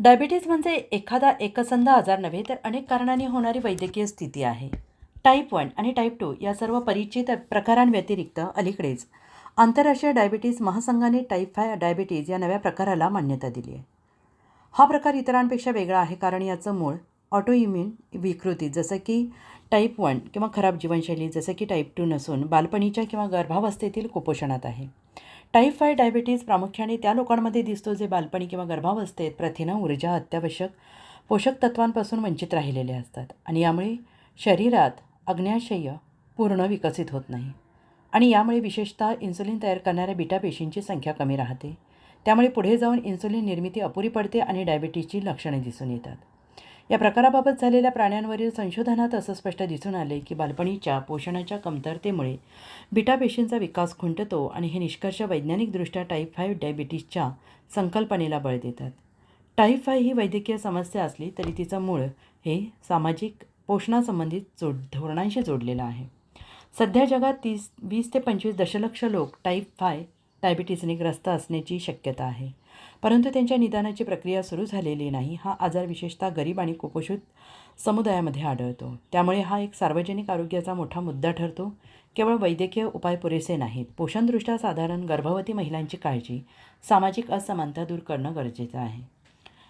Diabetes म्हणजे एखादा एकसंध आजार नव्हे तर अनेक कारणांनी होणारी वैद्यकीय स्थिती आहे. टाईप वन आणि टाईप टू या सर्व परिचित प्रकारांव्यतिरिक्त अलीकडेच आंतरराष्ट्रीय डायबिटीज महासंघाने टाईप फाय डायबिटीज या नव्या प्रकाराला मान्यता दिली आहे. हा प्रकार इतरांपेक्षा वेगळा आहे कारण याचं मूळ ऑटोइम्युन विकृती जसं की टाईप वन किंवा खराब जीवनशैली जसं की टाईप टू नसून बालपणीच्या किंवा गर्भावस्थेतील कुपोषणात आहे. टाईप फाय डायबिटीज प्रामुख्याने त्या लोकांमध्ये दिसतो जे बालपणी किंवा गर्भावस्थेत प्रथिनं ऊर्जा अत्यावश्यक पोषक तत्वांपासून वंचित राहिलेले असतात. आणि यामुळे शरीरात अग्न्याशय पूर्ण विकसित होत नाही. आणि यामुळे विशेषतः इन्सुलिन तयार करणाऱ्या बीटा पेशींची संख्या कमी राहते. त्यामुळे पुढे जाऊन इन्सुलिन निर्मिती अपुरी पडते आणि डायबिटीजची लक्षणे दिसून येतात. या प्रकाराबाबत झालेल्या प्राण्यांवरील संशोधनात असं स्पष्ट दिसून आले की बालपणीच्या पोषणाच्या कमतरतेमुळे बिटा पेशींचा विकास खुंटतो आणि हे निष्कर्ष वैज्ञानिकदृष्ट्या टाईप फाईव्ह डायबिटीजच्या संकल्पनेला बळ देतात. टाईप फाय ही वैद्यकीय समस्या असली तरी तिचं मूळ हे सामाजिक पोषणासंबंधित जोड धोरणांशी जोडलेलं आहे. सध्या जगात तीस वीस ते पंचवीस दशलक्ष लोक टाईप फाय डायबिटीजने ग्रस्त असण्याची शक्यता आहे. परंतु त्यांच्या निदानाची प्रक्रिया सुरू झालेली नाही. हा आजार विशेषतः गरीब आणि कुपोषित समुदायामध्ये आढळतो. त्यामुळे हा एक सार्वजनिक आरोग्याचा मोठा मुद्दा ठरतो. केवळ वैद्यकीय उपाय पुरेसे नाहीत. पोषणदृष्ट्या साधारण गर्भवती महिलांची काळजी सामाजिक असमानता दूर करणं गरजेचं आहे.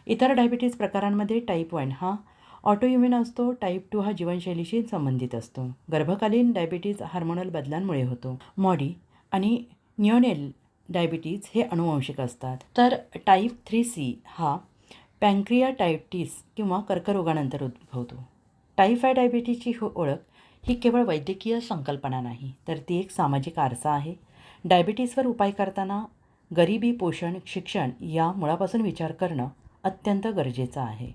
इतर डायबिटीज प्रकारांमध्ये टाईप वन हा ऑटोइम्युन असतो. टाईप टू हा जीवनशैलीशी संबंधित असतो. गर्भकालीन डायबिटीज हार्मोनल बदलांमुळे होतो. मॉडी आणि न्युनेल डायबिटीज हे अनुवंशिक असतात. तर टाईप थ्री सी हा पँक्रियाटायटिस किंवा कर्करोगानंतर उद्भवतो. टाईप डायबिटीजची हो ओळख ही केवळ वैद्यकीय संकल्पना नाही तर ती एक सामाजिक आरसा आहे. डायबिटीजवर उपाय करताना गरिबी पोषण शिक्षण या मुळापासून विचार करणं अत्यंत गरजेचं आहे.